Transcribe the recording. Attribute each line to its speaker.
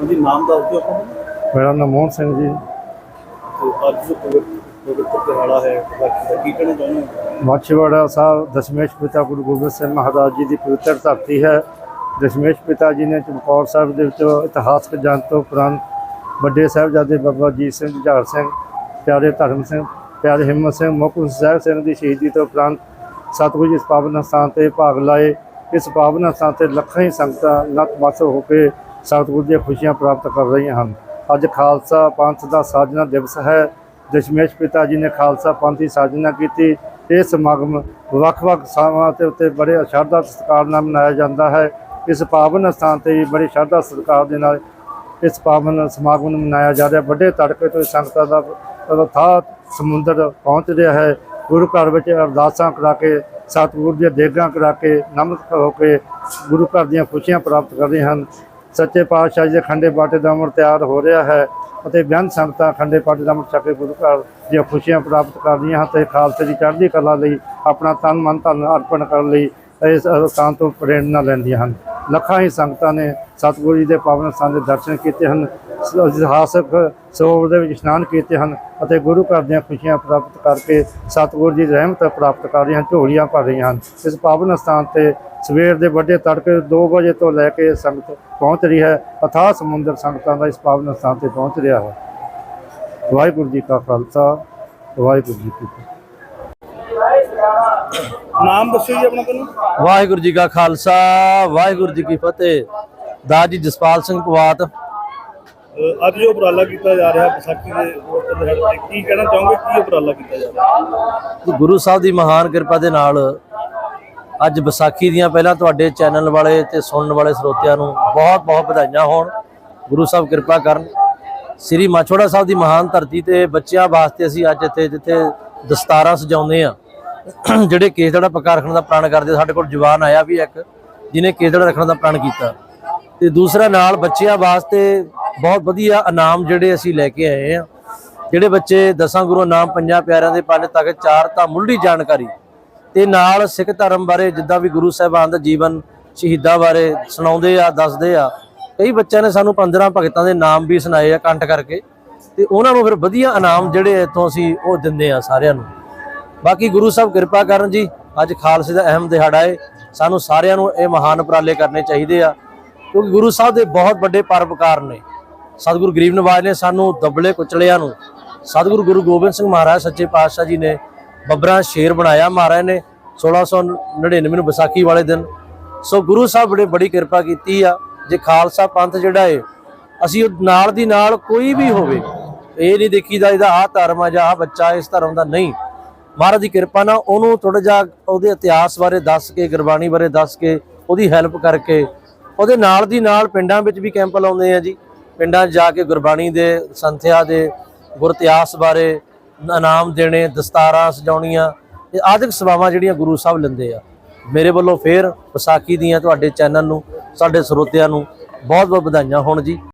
Speaker 1: ਉਹਦੀ ਨਾਮ ਦੱਸ ਦਿਓ ਆਪਾਂ
Speaker 2: ਮੇਰਾ ਨਾਮ ਮੋਹਨ ਸਿੰਘ ਜੀ।
Speaker 1: ਤੇ ਅੱਜ ਜੋ ਪਵਿੱਤਰ ਦਿਹਾੜਾ ਹੈ ਦਾ ਕੀ ਕਹਿਣਾ ਚਾਹੁੰਦੇ ਹੋ?
Speaker 2: ਮਾਛੀਵਾੜਾ ਸਾਹਿਬ ਦਸ਼ਮੇਸ਼ ਪਿਤਾ ਗੁਰੂ ਗੋਬਿੰਦ ਸਿੰਘ ਮਹਾਰਾਜ ਜੀ ਦੀ ਪਵਿੱਤਰ ਧਰਤੀ ਹੈ। ਦਸ਼ਮੇਸ਼ ਪਿਤਾ ਜੀ ਨੇ ਚਮਕੌਰ ਸਾਹਿਬ ਦੇ ਵਿੱਚ ਇਤਿਹਾਸਕ ਜਨ ਤੋਂ ਉਪਰੰਤ ਵੱਡੇ ਸਾਹਿਬਜ਼ਾਦੇ ਬਾਬਾ ਜੀਤ ਸਿੰਘ ਜੁਝਾਰ ਸਿੰਘ ਪਿਆਰੇ ਧਰਮ ਸਿੰਘ ਪਿਆਰੇ ਹਿੰਮਤ ਸਿੰਘ ਮੁਕੁੰਦ ਸਾਹਿਬ ਸਿੰਘ ਦੀ ਸ਼ਹੀਦੀ ਤੋਂ ਉਪਰੰਤ ਸਤਿਗੁਰੂ ਜੀ ਇਸ ਪਾਵਨ ਸਥਾਨ ਤੇ ਭਾਗ ਲਾਏ। ਇਸ ਪਾਵਨ ਸਥਾਨ ਤੇ ਲੱਖਾਂ ਹੀ ਸੰਗਤਾਂ ਨਤਮਸਤਕ ਹੋ ਕੇ ਸਤਿਗੁਰੂ ਦੀਆਂ ਖੁਸ਼ੀਆਂ ਪ੍ਰਾਪਤ ਕਰ ਰਹੀਆਂ ਹਨ। ਅੱਜ ਖਾਲਸਾ ਪੰਥ ਦਾ ਸਾਜਨਾ ਦਿਵਸ ਹੈ। ਦਸ਼ਮੇਸ਼ ਪਿਤਾ ਜੀ ਨੇ ਖਾਲਸਾ ਪੰਥ ਦੀ ਸਾਜਨਾ ਕੀਤੀ। ਇਹ ਸਮਾਗਮ ਵੱਖ-ਵੱਖ ਥਾਵਾਂ ਤੇ ਉੱਤੇ ਬੜੇ ਸ਼ਰਧਾ ਸਤਿਕਾਰ ਨਾਲ ਮਨਾਇਆ ਜਾਂਦਾ ਹੈ। ਇਸ ਪਾਵਨ ਸਥਾਨ ਤੇ ਵੀ ਬੜੀ ਸ਼ਰਧਾ ਸਤਿਕਾਰ ਦੇ ਨਾਲ ਇਸ ਪਾਵਨ ਸਮਾਗਮ ਨੂੰ ਮਨਾਇਆ ਜਾ ਰਿਹਾ। ਵੱਡੇ ਤੜਕੇ ਤੋਂ ਸੰਗਤਾਂ ਦਾ ਰਥਾ ਸਮੁੰਦਰ ਪਹੁੰਚ ਰਿਹਾ ਹੈ। ਗੁਰੂ ਘਰ ਵਿੱਚ ਅਰਦਾਸਾਂ ਕਰਾ ਕੇ, ਸਤਿਗੁਰ ਦੀਆਂ ਦੇਗਾਂ ਕਰਾ ਕੇ ਨਮਸਕ ਹੋ ਕੇ ਗੁਰੂ ਘਰ ਦੀਆਂ ਖੁਸ਼ੀਆਂ ਪ੍ਰਾਪਤ ਕਰ ਰਹੇ ਹਨ। ਸੱਚੇ ਪਾਤਸ਼ਾਹ ਜੀ ਦੇ ਖੰਡੇ ਬਾਟੇ ਦਾ ਅੰਮ੍ਰਿਤ ਤਿਆਰ ਹੋ ਰਿਹਾ ਹੈ ਅਤੇ ਬੇਅੰਤ ਸੰਗਤਾਂ ਖੰਡੇ ਬਾਟੇ ਦਾ ਅੰਮ੍ਰਿਤ ਛਕ ਕੇ ਗੁਰੂ ਘਰ ਦੀਆਂ ਖੁਸ਼ੀਆਂ ਪ੍ਰਾਪਤ ਕਰਦੀਆਂ ਹਨ ਤੇ ਖਾਲਸੇ ਦੀ ਚੜ੍ਹਦੀ ਕਲਾ ਲਈ ਆਪਣਾ ਤਨ ਮਨ ਧਨ ਅਰਪਣ ਕਰਨ ਲਈ ਇਸ ਸਥਾਨ ਤੋਂ ਪ੍ਰੇਰਣਾ ਲੈਂਦੀਆਂ ਹਨ। ਲੱਖਾਂ ਹੀ ਸੰਗਤਾਂ ਨੇ ਸਤਿਗੁਰੂ ਜੀ ਦੇ ਪਾਵਨ ਸਥਾਨ ਦੇ ਦਰਸ਼ਨ ਕੀਤੇ ਹਨ। ਇਤਿਹਾਸਕ ਸਰੋਵਰ ਦੇ ਵਿੱਚ ਇਸ਼ਨਾਨ ਕੀਤੇ ਹਨ ਅਤੇ ਗੁਰੂ ਘਰ ਦੀਆਂ ਖੁਸ਼ੀਆਂ ਪ੍ਰਾਪਤ ਕਰਕੇ ਸਤਿਗੁਰੂ ਜੀ ਦੀ ਰਹਿਮਤ ਪ੍ਰਾਪਤ ਕਰ ਰਹੀਆਂ ਹਨ ਝੋਲੀਆਂ ਭਰ ਰਹੀਆਂ ਹਨ। ਇਸ ਪਾਵਨ ਸਥਾਨ ਤੇ ਸਵੇਰ ਦੇ ਵੱਡੇ ਤੜਕੇ 2 ਵਜੇ ਤੋਂ ਲੈ ਕੇ ਸੰਗਤ ਪਹੁੰਚ ਰਹੀ ਹੈ। ਅਥਾਹ ਸਮੁੰਦਰ ਸੰਗਤਾਂ ਦਾ ਇਸ ਪਾਵਨ ਸਥਾਨ ਤੇ ਪਹੁੰਚ ਰਿਹਾ ਹੈ। ਵਾਹਿਗੁਰੂ ਜੀ ਕਾ ਖਾਲਸਾ ਵਾਹਿਗੁਰੂ ਜੀ ਕੀ ਫਤਿਹ।
Speaker 1: ਨਾਮ ਦੱਸਿਓ ਜੀ ਆਪਣਾ ਤੁਹਾਨੂੰ।
Speaker 3: ਵਾਹਿਗੁਰੂ ਜੀ ਕਾ ਖਾਲਸਾ ਵਾਹਿਗੁਰੂ ਜੀ ਕੀ ਫਤਿਹ। ਦਾਸ ਜੀ ਜਸਪਾਲ ਸਿੰਘ ਪਵਾਤ
Speaker 1: ਅੱਜ ਜੋ ਉਪਰਾਲਾ ਕੀਤਾ ਜਾ ਰਿਹਾ ਵਿਸਾਖੀ ਦੇ ਪਵਿੱਤਰ ਤੇ ਕੀ ਕਹਿਣਾ ਚਾਹੋਗੇ? ਕੀ ਉਪਰਾਲਾ ਕੀਤਾ ਜਾ ਰਿਹਾ?
Speaker 3: ਗੁਰੂ ਸਾਹਿਬ ਦੀ ਮਹਾਨ ਕਿਰਪਾ ਦੇ ਨਾਲ ਅੱਜ ਵਿਸਾਖੀ ਦੀਆਂ ਪਹਿਲਾਂ ਤੁਹਾਡੇ ਚੈਨਲ ਵਾਲੇ ਤੇ ਸੁਣਨ ਵਾਲੇ ਸਰੋਤਿਆਂ ਨੂੰ ਬਹੁਤ ਬਹੁਤ ਵਧਾਈਆਂ ਹੋਣ। ਗੁਰੂ ਸਾਹਿਬ ਕਿਰਪਾ ਕਰਨ। ਸ੍ਰੀ ਮਾਛੋੜਾ ਸਾਹਿਬ ਦੀ ਮਹਾਨ ਧਰਤੀ ਤੇ ਬੱਚਿਆਂ ਵਾਸਤੇ ਅਸੀਂ ਅੱਜ ਇੱਥੇ, ਜਿੱਥੇ ਦਸਤਾਰਾਂ ਸਜਾਉਂਦੇ ਆ ਜਿਹੜੇ ਕੇਸੜਾ ਪੱਕਾ ਰੱਖਣ ਦਾ ਪ੍ਰਣ ਕਰਦੇ, ਸਾਡੇ ਕੋਲ ਜਵਾਨ ਆਇਆ ਵੀ ਇੱਕ, ਜਿਹਨੇ ਕੇਸੜਾ ਰੱਖਣ ਦਾ ਪ੍ਰਣ ਕੀਤਾ। ਤੇ ਦੂਸਰਾ ਨਾਲ ਬੱਚਿਆਂ ਵਾਸਤੇ ਬਹੁਤ ਵਧੀਆ ਇਨਾਮ ਜਿਹੜੇ ਅਸੀਂ ਲੈ ਕੇ ਆਏ ਆ। ਜਿਹੜੇ ਬੱਚੇ ਦਸਾਂ ਗੁਰੂ ਨਾਮ, ਪੰਜਾਂ ਪਿਆਰਿਆਂ ਦੇ ਪੰਜ ਤੱਕ ਚਾਰ ਤਾਂ ਮੁੱਢਲੀ ਜਾਣਕਾਰੀ ਤੇ ਨਾਲ ਸਿੱਖ ਧਰਮ ਬਾਰੇ ਜਿੱਦਾਂ ਵੀ ਗੁਰੂ ਸਾਹਿਬਾਨ ਦਾ ਜੀਵਨ ਸ਼ਹੀਦਾਂ ਬਾਰੇ ਸੁਣਾਉਂਦੇ ਆ, ਦੱਸਦੇ ਆ। ਕਈ ਬੱਚਿਆਂ ਨੇ ਸਾਨੂੰ 15 ਭਗਤਾਂ ਦੇ ਨਾਮ ਵੀ ਸੁਣਾਏ ਆ ਕੰਠ ਕਰਕੇ ਤੇ ਉਹਨਾਂ ਨੂੰ ਫਿਰ ਵਧੀਆ ਇਨਾਮ ਜਿਹੜੇ ਇੱਥੋਂ ਅਸੀਂ ਉਹ ਦਿੰਦੇ ਆ ਸਾਰਿਆਂ ਨੂੰ। ਬਾਕੀ ਗੁਰੂ ਸਾਹਿਬ ਕਿਰਪਾ ਕਰਨ ਜੀ, ਅੱਜ ਖਾਲਸੇ ਦਾ ਅਹਿਮ ਦਿਹਾੜਾ ਹੈ ਸਾਨੂੰ ਸਾਰਿਆਂ ਨੂੰ ਇਹ ਮਹਾਨ ਉਪਰਾਲੇ ਕਰਨੇ ਚਾਹੀਦੇ ਆ ਕਿਉਂਕਿ ਗੁਰੂ ਸਾਹਿਬ ਦੇ ਬਹੁਤ ਵੱਡੇ ਪਰਪਕਾਰ ਨੇ। ਸਤਿਗੁਰੂ ਗਰੀਬ ਨਵਾਜ਼ ਨੇ ਸਾਨੂੰ ਦਬਲੇ ਕੁਚਲਿਆਂ ਨੂੰ, ਸਤਿਗੁਰੂ ਗੁਰੂ ਗੋਬਿੰਦ ਸਿੰਘ ਮਹਾਰਾਜ ਸੱਚੇ ਪਾਤਸ਼ਾਹ ਜੀ ਨੇ ਬੱਬਰਾਂ ਸ਼ੇਰ ਬਣਾਇਆ, ਮਹਾਰਾਜ ਨੇ 1699 ਨੂੰ ਵਿਸਾਖੀ ਵਾਲੇ ਦਿਨ, ਸੋ ਗੁਰੂ ਸਾਹਿਬ ਨੇ ਬੜੀ ਕਿਰਪਾ ਕੀਤੀ ਆ, ਜੇ ਖਾਲਸਾ ਪੰਥ ਜਿਹੜਾ ਏ, ਅਸੀਂ ਉਹ ਨਾਲ ਦੀ ਨਾਲ ਕੋਈ ਵੀ ਹੋਵੇ, ਇਹ ਨਹੀਂ ਦੇਖੀਦਾ ਇਹਦਾ ਆਹ ਧਰਮ ਆ ਜਾਂ ਆਹ ਬੱਚਾ ਇਸ ਧਰਮ ਦਾ ਨਹੀਂ। ਮਹਾਰਾਜ ਦੀ ਕਿਰਪਾ ਨਾਲ ਉਹਨੂੰ ਥੋੜਾ ਜਿਹਾ ਉਹਦੇ ਇਤਿਹਾਸ ਬਾਰੇ ਦੱਸ ਕੇ, ਗੁਰਬਾਣੀ ਬਾਰੇ ਦੱਸ ਕੇ, ਉਹਦੀ ਹੈਲਪ ਕਰਕੇ, ਉਹਦੇ ਨਾਲ ਦੀ ਨਾਲ ਪਿੰਡਾਂ ਵਿੱਚ ਵੀ ਕੈਂਪ ਲਾਉਂਦੇ ਆ ਜੀ। ਪਿੰਡਾਂ 'ਚ ਜਾ ਕੇ ਗੁਰਬਾਣੀ ਦੇ, ਸੰਥਿਆ ਦੇ ਗੁਰ ਇਤਿਹਾਸ ਬਾਰੇ ਇਨਾਮ ਦੇਣੇ, ਦਸਤਾਰਾਂ ਸਜਾਉਣੀਆਂ ਇਹ ਆਦਿਕ ਸੇਵਾਵਾਂ ਜਿਹੜੀਆਂ ਗੁਰੂ ਸਾਹਿਬ ਲੈਂਦੇ ਆ। ਮੇਰੇ ਵੱਲੋਂ ਫੇਰ ਵਿਸਾਖੀ ਦੀਆਂ ਤੁਹਾਡੇ ਚੈਨਲ ਨੂੰ, ਸਾਡੇ ਸਰੋਤਿਆਂ ਨੂੰ ਬਹੁਤ ਬਹੁਤ ਵਧਾਈਆਂ ਹੋਣ ਜੀ।